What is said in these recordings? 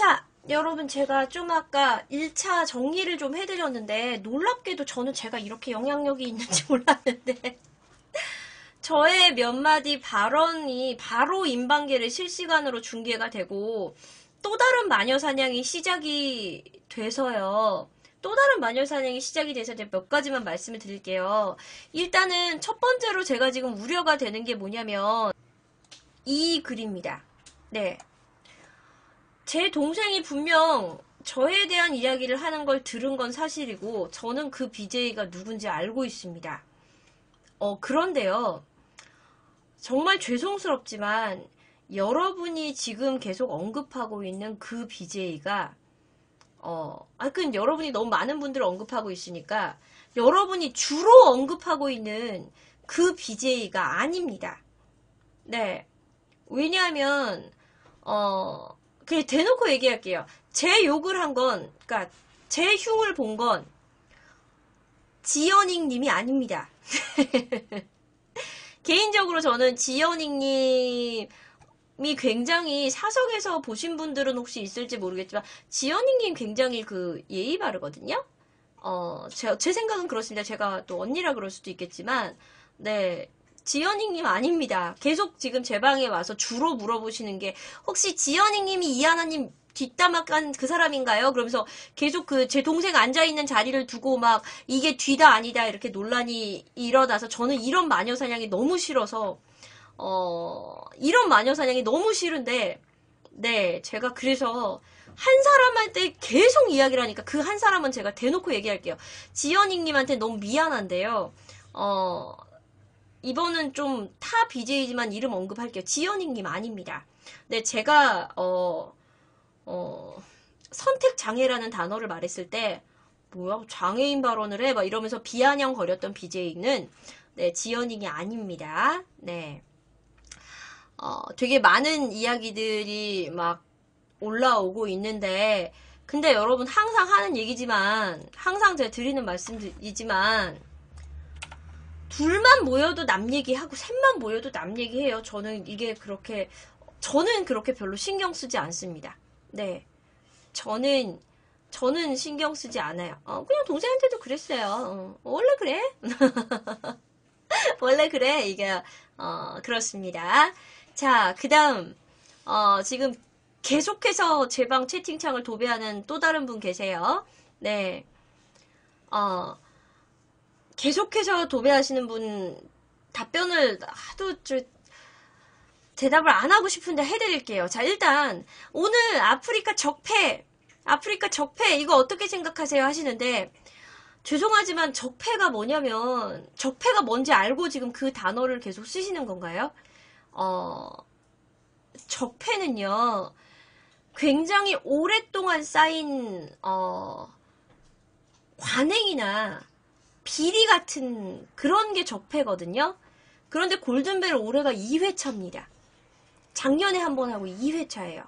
자, 여러분 제가 좀 아까 1차 정리를 좀 해드렸는데 놀랍게도 저는 제가 이렇게 영향력이 있는지 몰랐는데 저의 몇 마디 발언이 바로 인방계를 실시간으로 중계가 되고 또 다른 마녀 사냥이 시작이 돼서요. 또 다른 마녀 사냥이 시작이 돼서 몇 가지만 말씀을 드릴게요. 일단은 첫 번째로 제가 지금 우려가 되는 게 뭐냐면 이 글입니다. 네. 제 동생이 분명 저에 대한 이야기를 하는 걸 들은 건 사실이고 저는 그 BJ가 누군지 알고 있습니다. 어, 그런데요. 정말 죄송스럽지만 여러분이 지금 계속 언급하고 있는 그 BJ가 어, 아, 그 여러분이 너무 많은 분들을 언급하고 있으니까 여러분이 주로 언급하고 있는 그 BJ가 아닙니다. 네. 왜냐하면 어, 그 대놓고 얘기할게요. 제 욕을 한 건, 그니까 제 흉을 본 건 지연익 님이 아닙니다. 개인적으로 저는 지연익 님이 굉장히 사석에서 보신 분들은 혹시 있을지 모르겠지만 지연익 님 굉장히 그 예의 바르거든요. 어, 제, 제 생각은 그렇습니다. 제가 또 언니라 그럴 수도 있겠지만 네. 지연익님 아닙니다. 계속 지금 제 방에 와서 주로 물어보시는 게 혹시 지연익님이 이하나님 뒷담화 깐그 사람인가요? 그러면서 계속 그 제 동생 앉아있는 자리를 두고 막 이게 뒤다 아니다 이렇게 논란이 일어나서 저는 이런 마녀 사냥이 너무 싫어서 어 이런 마녀 사냥이 너무 싫은데 네 제가 그래서 한 사람한테 계속 이야기를 하니까 그 한 사람은 제가 대놓고 얘기할게요. 지연익님한테 너무 미안한데요. 어 이번은 좀 타 BJ지만 이름 언급할게요. 지연익님 아닙니다. 네, 제가 어, 어, 선택 장애라는 단어를 말했을 때 뭐야 장애인 발언을 해? 막 이러면서 비아냥 거렸던 BJ는 네, 지연익이 아닙니다. 네. 어, 되게 많은 이야기들이 막 올라오고 있는데 근데 여러분 항상 하는 얘기지만 항상 제가 드리는 말씀이지만 둘만 모여도 남 얘기하고 셋만 모여도 남 얘기해요. 저는 이게 그렇게 저는 그렇게 별로 신경 쓰지 않습니다. 네. 저는 저는 신경 쓰지 않아요. 어, 그냥 동생한테도 그랬어요. 어, 원래 그래. 원래 그래. 이게 어, 그렇습니다. 자, 그다음 어, 지금 계속해서 제 방 채팅창을 도배하는 또 다른 분 계세요. 네. 어, 계속해서 도배하시는 분 답변을 하도 저 대답을 안 하고 싶은데 해드릴게요. 자, 일단 오늘 아프리카 적폐, 아프리카 적폐 이거 어떻게 생각하세요 하시는데 죄송하지만 적폐가 뭐냐면 적폐가 뭔지 알고 지금 그 단어를 계속 쓰시는 건가요? 어, 적폐는요. 굉장히 오랫동안 쌓인 어, 관행이나 비리 같은 그런 게 적폐거든요. 그런데 골든벨 올해가 2회차입니다. 작년에 한 번 하고 2회차예요.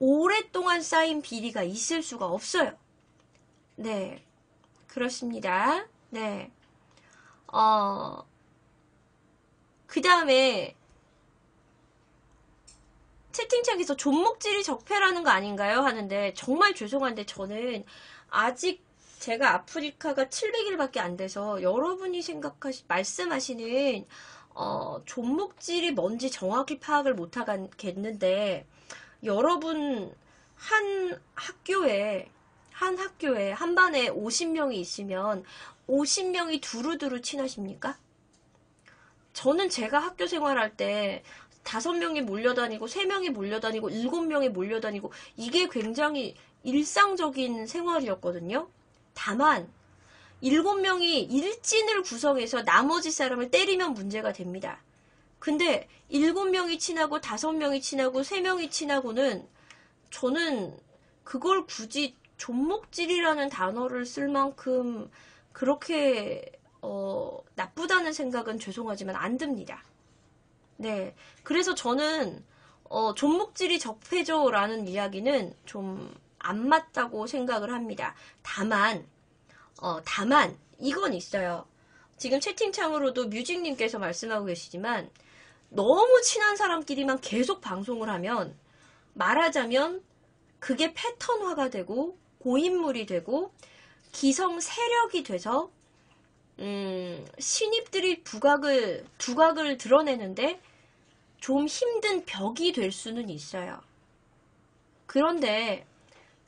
오랫동안 쌓인 비리가 있을 수가 없어요. 네. 그렇습니다. 네. 어, 그 다음에, 채팅창에서 존목질이 적폐라는 거 아닌가요? 하는데, 정말 죄송한데, 저는 아직 제가 아프리카가 700일밖에 안 돼서 여러분이 생각하시, 말씀하시는, 어, 존목질이 뭔지 정확히 파악을 못 하겠는데, 여러분, 한 학교에, 한 학교에, 한 반에 50명이 있으면, 50명이 두루두루 친하십니까? 저는 제가 학교 생활할 때, 다섯 명이 몰려다니고, 세 명이 몰려다니고, 일곱 명이 몰려다니고, 이게 굉장히 일상적인 생활이었거든요. 다만 일곱 명이 일진을 구성해서 나머지 사람을 때리면 문제가 됩니다. 근데 일곱 명이 친하고 다섯 명이 친하고 세 명이 친하고는 저는 그걸 굳이 존목질이라는 단어를 쓸 만큼 그렇게 어, 나쁘다는 생각은 죄송하지만 안 듭니다. 네. 그래서 저는 어, 존목질이 적폐죠라는 이야기는 좀 안 맞다고 생각을 합니다. 다만 어, 다만 이건 있어요. 지금 채팅창으로도 뮤직님께서 말씀하고 계시지만 너무 친한 사람끼리만 계속 방송을 하면 말하자면 그게 패턴화가 되고 고인물이 되고 기성 세력이 돼서 음, 신입들이 부각을 두각을 드러내는데 좀 힘든 벽이 될 수는 있어요. 그런데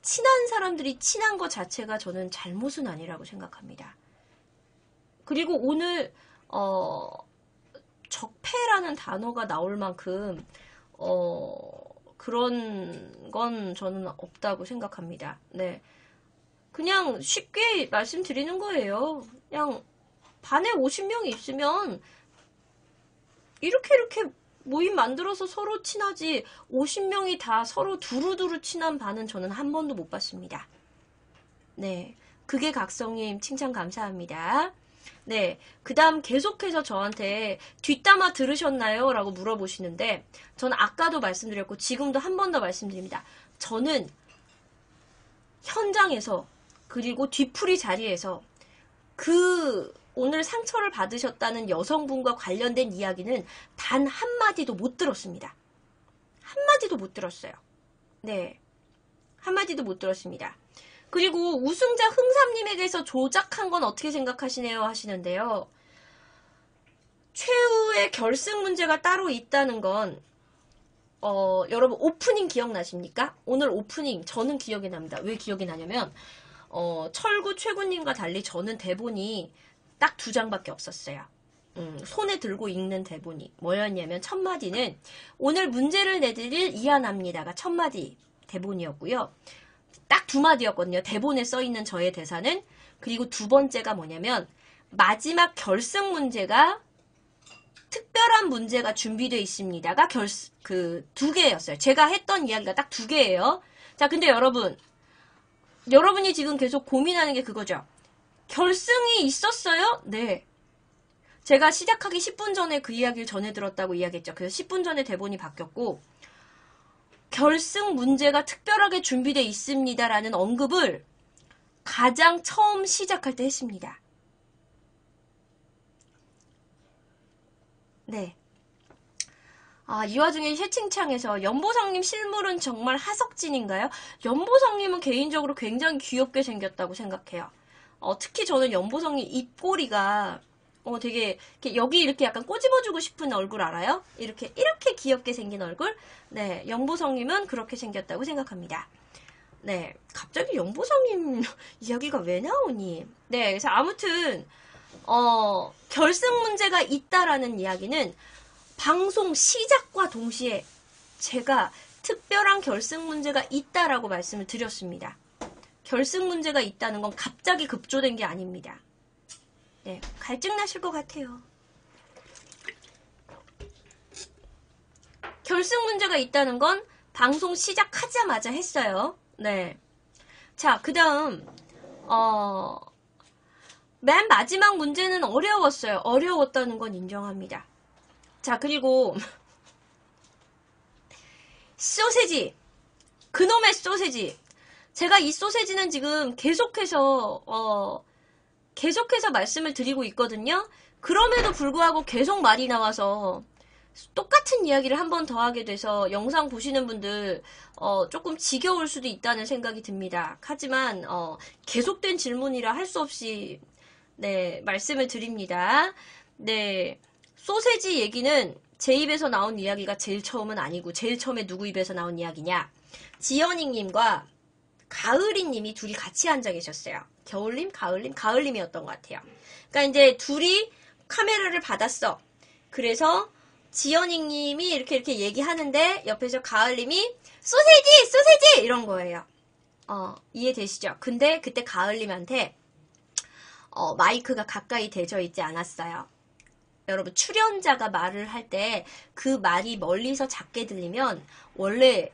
친한 사람들이 친한 것 자체가 저는 잘못은 아니라고 생각합니다. 그리고 오늘 어, 적폐라는 단어가 나올 만큼 어, 그런 건 저는 없다고 생각합니다. 네. 그냥 쉽게 말씀드리는 거예요. 그냥 반에 50명이 있으면 이렇게 이렇게 모임 만들어서 서로 친하지 50명이 다 서로 두루두루 친한 반은 저는 한 번도 못 봤습니다. 네. 그게 각성님 칭찬 감사합니다. 네. 그 다음 계속해서 저한테 뒷담화 들으셨나요? 라고 물어보시는데, 저는 아까도 말씀드렸고, 지금도 한 번 더 말씀드립니다. 저는 현장에서, 그리고 뒤풀이 자리에서, 그, 오늘 상처를 받으셨다는 여성분과 관련된 이야기는 단 한마디도 못 들었습니다. 한마디도 못 들었어요. 네. 한마디도 못 들었습니다. 그리고 우승자 흥삼님에게서 조작한 건 어떻게 생각하시네요 하시는데요. 최후의 결승 문제가 따로 있다는 건 어, 여러분 오프닝 기억나십니까? 오늘 오프닝 저는 기억이 납니다. 왜 기억이 나냐면 어, 철구 최구님과 달리 저는 대본이 딱 두 장밖에 없었어요. 음, 손에 들고 읽는 대본이 뭐였냐면 첫 마디는 오늘 문제를 내드릴 이안합니다가 첫 마디 대본이었고요. 딱 두 마디였거든요. 대본에 써 있는 저의 대사는 그리고 두 번째가 뭐냐면 마지막 결승 문제가 특별한 문제가 준비되어 있습니다가 결, 그, 두 개였어요. 제가 했던 이야기가 딱 두 개예요. 자, 근데 여러분, 여러분이 지금 계속 고민하는 게 그거죠. 결승이 있었어요? 네. 제가 시작하기 10분 전에 그 이야기를 전해 들었다고 이야기했죠. 그래서 10분 전에 대본이 바뀌었고, 결승 문제가 특별하게 준비되어 있습니다라는 언급을 가장 처음 시작할 때 했습니다. 네. 아, 이 와중에 채팅창에서 연보성님 실물은 정말 하석진인가요? 연보성님은 개인적으로 굉장히 귀엽게 생겼다고 생각해요. 어, 특히 저는 연보성님 입꼬리가 어, 되게 이렇게 여기 이렇게 약간 꼬집어주고 싶은 얼굴 알아요? 이렇게 이렇게 귀엽게 생긴 얼굴. 네, 연보성님은 그렇게 생겼다고 생각합니다. 네, 갑자기 연보성님 이야기가 왜 나오니? 네, 그래서 아무튼 어, 결승 문제가 있다라는 이야기는 방송 시작과 동시에 제가 특별한 결승 문제가 있다라고 말씀을 드렸습니다. 결승 문제가 있다는 건 갑자기 급조된 게 아닙니다. 네, 갈증 나실 것 같아요. 결승 문제가 있다는 건 방송 시작하자마자 했어요. 네. 자, 그 다음, 어, 맨 마지막 문제는 어려웠어요. 어려웠다는 건 인정합니다. 자, 그리고, 소세지. 그놈의 소세지. 제가 이 소세지는 지금 계속해서, 어, 계속해서 말씀을 드리고 있거든요. 그럼에도 불구하고 계속 말이 나와서 똑같은 이야기를 한 번 더 하게 돼서 영상 보시는 분들 어, 조금 지겨울 수도 있다는 생각이 듭니다. 하지만 어, 계속된 질문이라 할 수 없이 네 말씀을 드립니다. 네 소세지 얘기는 제 입에서 나온 이야기가 제일 처음은 아니고 제일 처음에 누구 입에서 나온 이야기냐 지연이님과 가을이님이 둘이 같이 앉아 계셨어요. 겨울님, 가을님, 가을님이었던 것 같아요. 그러니까 이제 둘이 카메라를 받았어. 그래서 지연이님이 이렇게 이렇게 얘기하는데 옆에서 가을님이 소세지, 소세지 이런 거예요. 어, 이해되시죠? 근데 그때 가을님한테 어, 마이크가 가까이 대져 있지 않았어요. 여러분 출연자가 말을 할 때 그 말이 멀리서 작게 들리면 원래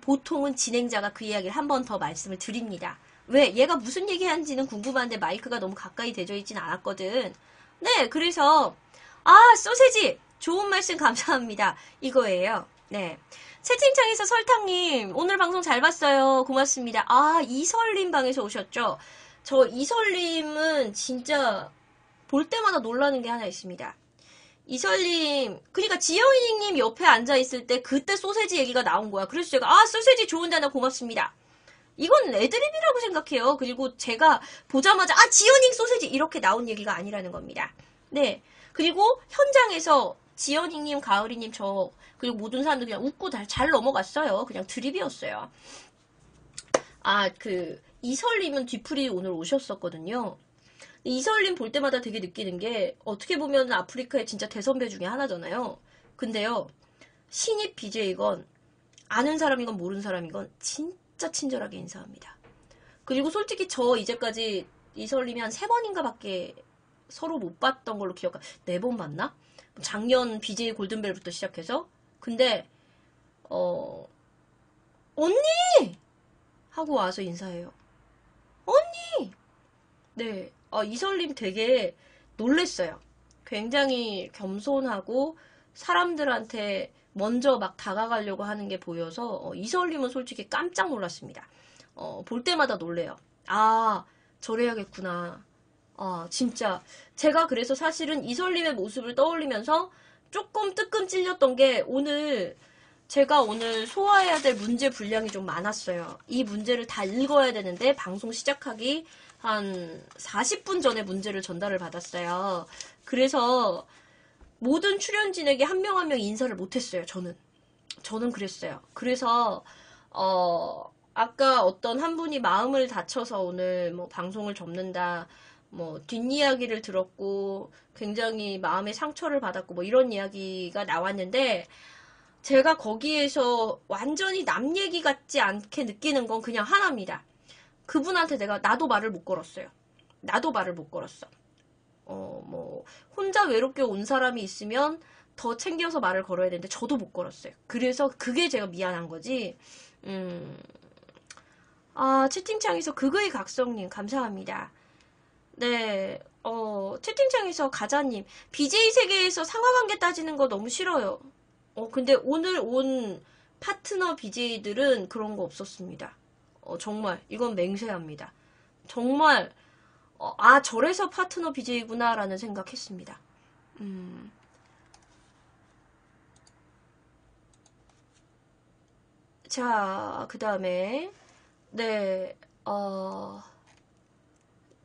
보통은 진행자가 그 이야기를 한 번 더 말씀을 드립니다. 왜? 얘가 무슨 얘기하는지는 궁금한데 마이크가 너무 가까이 대져 있진 않았거든. 네, 그래서 아 소세지 좋은 말씀 감사합니다. 이거예요. 네. 채팅창에서 설탕님 오늘 방송 잘 봤어요. 고맙습니다. 아 이설님 방에서 오셨죠? 저 이설님은 진짜 볼 때마다 놀라는 게 하나 있습니다. 이설님, 그러니까 지영이님 옆에 앉아 있을 때 그때 소세지 얘기가 나온 거야. 그래서 제가 아 소세지 좋은 데나 고맙습니다. 이건 애드립이라고 생각해요. 그리고 제가 보자마자 아 지연이 소세지 이렇게 나온 얘기가 아니라는 겁니다. 네. 그리고 현장에서 지연이님, 가을이님 저 그리고 모든 사람들 그냥 웃고 다- 잘 넘어갔어요. 그냥 드립이었어요. 아 그 이설님은 뒤풀이 오늘 오셨었거든요. 이설님 볼 때마다 되게 느끼는 게 어떻게 보면 아프리카의 진짜 대선배 중에 하나잖아요. 근데요 신입 BJ건 아는 사람이건 모르는 사람이건 진짜 친절하게 인사합니다. 그리고 솔직히 저 이제까지 이설님이 한 세 번인가 밖에 서로 못 봤던 걸로 기억하, 네 번 봤나? 작년 BJ 골든벨부터 시작해서. 근데, 어, 언니! 하고 와서 인사해요. 언니! 네, 어, 이설님 되게 놀랬어요. 굉장히 겸손하고 사람들한테 먼저 막 다가가려고 하는 게 보여서 어, 이설님은 솔직히 깜짝 놀랐습니다. 어, 볼 때마다 놀래요. 아, 저래야겠구나. 아, 진짜. 제가 그래서 사실은 이설님의 모습을 떠올리면서 조금 뜨끔 찔렸던 게 오늘 제가 오늘 소화해야 될 문제 분량이 좀 많았어요. 이 문제를 다 읽어야 되는데 방송 시작하기 한 40분 전에 문제를 전달을 받았어요. 그래서 모든 출연진에게 한명 한 명 인사를 못했어요. 저는. 저는 그랬어요. 그래서 어 아까 어떤 한 분이 마음을 다쳐서 오늘 뭐 방송을 접는다. 뭐 뒷이야기를 들었고 굉장히 마음의 상처를 받았고 뭐 이런 이야기가 나왔는데 제가 거기에서 완전히 남 얘기 같지 않게 느끼는 건 그냥 하나입니다. 그분한테 내가 나도 말을 못 걸었어요. 나도 말을 못 걸었어. 어, 뭐, 혼자 외롭게 온 사람이 있으면 더 챙겨서 말을 걸어야 되는데 저도 못 걸었어요. 그래서 그게 제가 미안한 거지. 음, 아, 채팅창에서 그거의 각성님, 감사합니다. 네, 어, 채팅창에서 가자님, BJ 세계에서 상하관계 따지는 거 너무 싫어요. 어, 근데 오늘 온 파트너 BJ들은 그런 거 없었습니다. 어, 정말, 이건 맹세합니다. 정말, 어, 아, 저래서 파트너 BJ구나라는 생각했습니다. 음. 자, 그 다음에, 네, 어,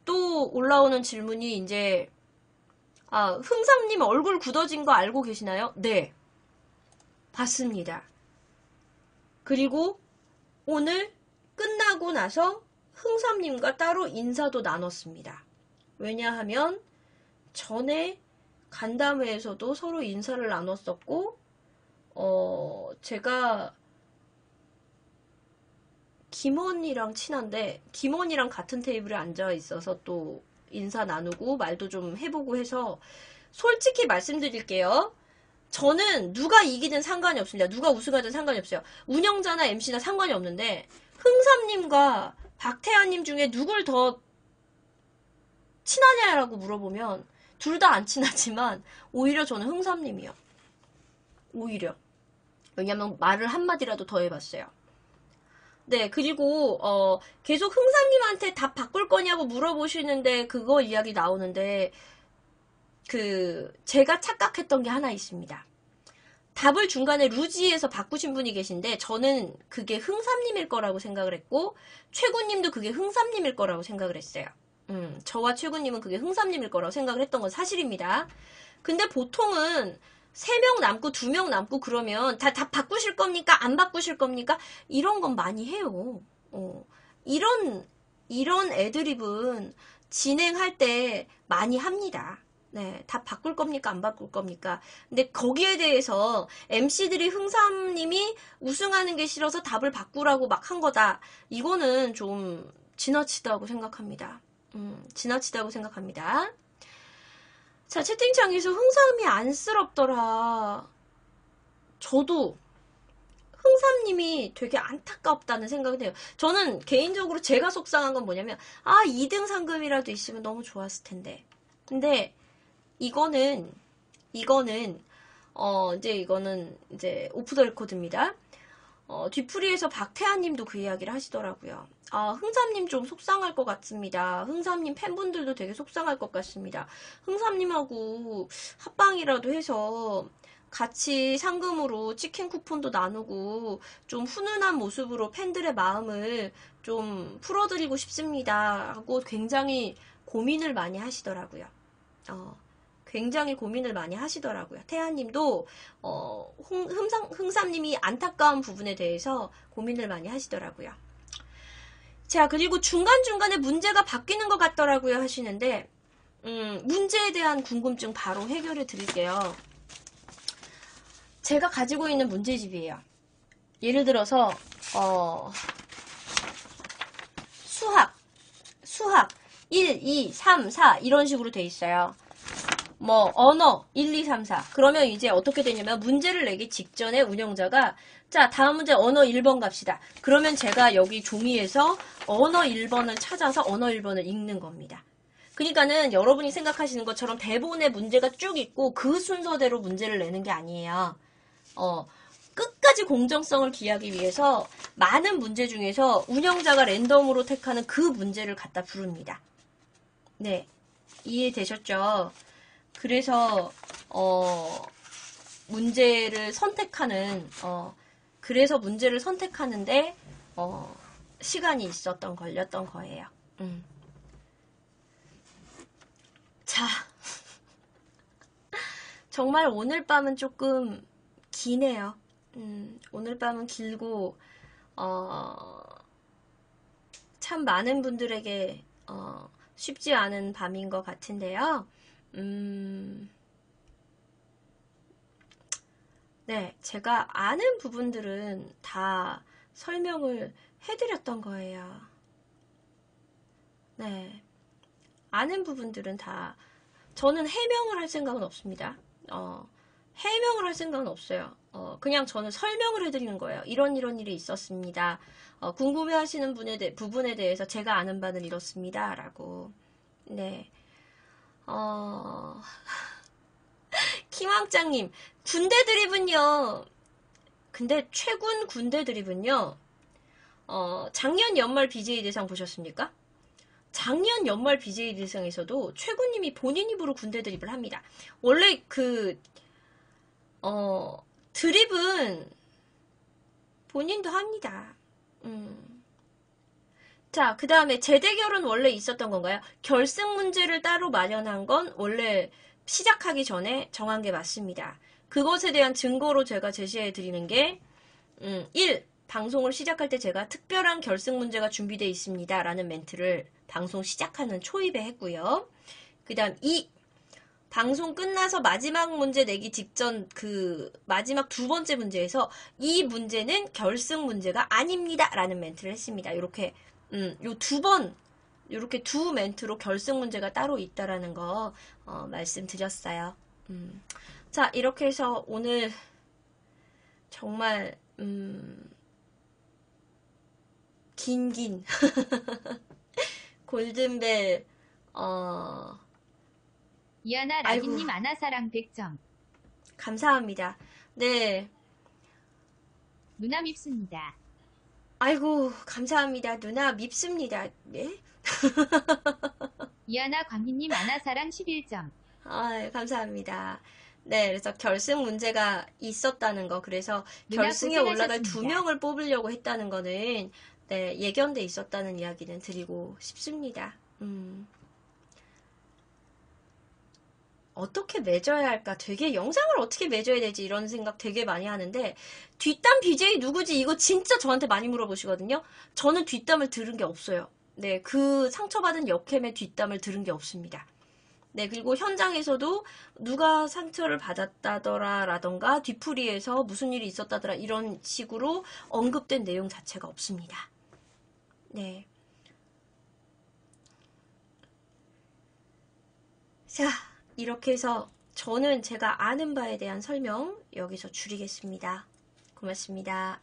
또 올라오는 질문이 이제, 아, 흥삼님 얼굴 굳어진 거 알고 계시나요? 네. 봤습니다. 그리고 오늘 끝나고 나서 흥삼님과 따로 인사도 나눴습니다. 왜냐하면 전에 간담회에서도 서로 인사를 나눴었고, 어, 제가 김원이랑 친한데, 김원이랑 같은 테이블에 앉아 있어서 또 인사 나누고 말도 좀 해보고 해서, 솔직히 말씀드릴게요. 저는 누가 이기든 상관이 없습니다. 누가 우승하든 상관이 없어요. 운영자나 MC나 상관이 없는데, 흥삼님과 박태환님 중에 누굴 더 친하냐라고 물어보면 둘 다 안 친하지만 오히려 저는 흥삼님이요. 오히려. 왜냐면 말을 한마디라도 더 해봤어요. 네, 그리고, 어, 계속 흥삼님한테 답 바꿀 거냐고 물어보시는데 그거 이야기 나오는데, 그, 제가 착각했던 게 하나 있습니다. 답을 중간에 루지에서 바꾸신 분이 계신데 저는 그게 흥삼님일 거라고 생각을 했고 최군님도 그게 흥삼님일 거라고 생각을 했어요. 음, 저와 최군님은 그게 흥삼님일 거라고 생각을 했던 건 사실입니다. 근데 보통은 3명 남고 2명 남고 그러면 다, 다 바꾸실 겁니까? 안 바꾸실 겁니까? 이런 건 많이 해요. 어, 이런, 이런 애드립은 진행할 때 많이 합니다. 네, 다 바꿀 겁니까? 안 바꿀 겁니까? 근데 거기에 대해서 MC들이 흥삼님이 우승하는 게 싫어서 답을 바꾸라고 막 한 거다. 이거는 좀 지나치다고 생각합니다. 음, 지나치다고 생각합니다. 자, 채팅창에서 흥삼이 안쓰럽더라. 저도 흥삼님이 되게 안타깝다는 생각이 돼요. 저는 개인적으로 제가 속상한 건 뭐냐면, 아, 2등 상금이라도 있으면 너무 좋았을 텐데. 근데, 이거는, 이거는, 어, 이제 이거는 이제 오프 더 레코드입니다. 어, 뒤풀이에서 박태환 님도 그 이야기를 하시더라고요. 아, 흥삼님 좀 속상할 것 같습니다. 흥삼님 팬분들도 되게 속상할 것 같습니다. 흥삼님하고 합방이라도 해서 같이 상금으로 치킨 쿠폰도 나누고 좀 훈훈한 모습으로 팬들의 마음을 좀 풀어드리고 싶습니다. 하고 굉장히 고민을 많이 하시더라고요. 어, 굉장히 고민을 많이 하시더라고요. 태아님도 어, 흥, 흥삼, 흥삼님이 안타까운 부분에 대해서 고민을 많이 하시더라고요. 자, 그리고 중간중간에 문제가 바뀌는 것 같더라고요 하시는데, 음, 문제에 대한 궁금증 바로 해결해 드릴게요. 제가 가지고 있는 문제집이에요. 예를 들어서, 어, 수학, 수학, 1, 2, 3, 4, 이런 식으로 돼 있어요. 뭐, 언어, 1, 2, 3, 4. 그러면 이제 어떻게 되냐면, 문제를 내기 직전에 운영자가, 자, 다음 문제 언어 1번 갑시다. 그러면 제가 여기 종이에서 언어 1번을 찾아서 언어 1번을 읽는 겁니다. 그러니까는 여러분이 생각하시는 것처럼 대본에 문제가 쭉 있고 그 순서대로 문제를 내는 게 아니에요. 어, 끝까지 공정성을 기하기 위해서 많은 문제 중에서 운영자가 랜덤으로 택하는 그 문제를 갖다 부릅니다. 네. 이해되셨죠? 그래서, 어, 문제를 선택하는, 어, 그래서 문제를 선택하는데, 어, 시간이 있었던, 걸렸던 거예요. 음. 자. 정말 오늘 밤은 조금 기네요. 음, 오늘 밤은 길고, 어, 참 많은 분들에게, 어, 쉽지 않은 밤인 것 같은데요. 음, 네, 제가 아는 부분들은 다 설명을 해드렸던 거예요. 네, 아는 부분들은 다, 저는 해명을 할 생각은 없습니다. 어, 해명을 할 생각은 없어요. 어, 그냥 저는 설명을 해드리는 거예요. 이런 이런 일이 있었습니다. 어, 궁금해하시는 분에 대, 부분에 대해서 제가 아는 바는 이렇습니다. 라고. 네. 어, 김왕장님, 군대 드립은요. 근데 최군 군대 드립은요. 어, 작년 연말 BJ 대상 보셨습니까? 작년 연말 BJ 대상에서도 최군님이 본인 입으로 군대 드립을 합니다. 원래 그, 어, 드립은 본인도 합니다. 음. 자, 그 다음에 재대결은 원래 있었던 건가요? 결승 문제를 따로 마련한 건 원래 시작하기 전에 정한 게 맞습니다. 그것에 대한 증거로 제가 제시해 드리는 게, 음, 1. 방송을 시작할 때 제가 특별한 결승 문제가 준비되어 있습니다. 라는 멘트를 방송 시작하는 초입에 했고요. 그 다음 2. 방송 끝나서 마지막 문제 내기 직전 그 마지막 두 번째 문제에서 이 문제는 결승 문제가 아닙니다. 라는 멘트를 했습니다. 이렇게, 음, 요 두 번, 이렇게 두 멘트로 결승 문제가 따로 있다라는 거, 어, 말씀드렸어요. 음. 자, 이렇게 해서 오늘 정말, 음, 긴긴 골든벨 어 이하나. 라기님 아나사랑 100점. 감사합니다. 네. 누나 밉습니다. 아이고 감사합니다. 누나 밉습니다. 네. 이하나 광희님 아나사랑 11점. 아 감사합니다. 네, 그래서 결승 문제가 있었다는 거, 그래서 결승에 올라갈 두. 명을 뽑으려고 했다는 거는, 네, 예견돼 있었다는 이야기는 드리고 싶습니다. 음. 어떻게 맺어야 할까? 되게 영상을 어떻게 맺어야 되지? 이런 생각 되게 많이 하는데, 뒷담 BJ 누구지? 이거 진짜 저한테 많이 물어보시거든요? 저는 뒷담을 들은 게 없어요. 네, 그 상처받은 역캠의 뒷담을 들은 게 없습니다. 네, 그리고 현장에서도 누가 상처를 받았다더라 라던가 뒤풀이에서 무슨 일이 있었다더라 이런 식으로 언급된 내용 자체가 없습니다. 네. 자, 이렇게 해서 저는 제가 아는 바에 대한 설명 여기서 줄이겠습니다. 고맙습니다.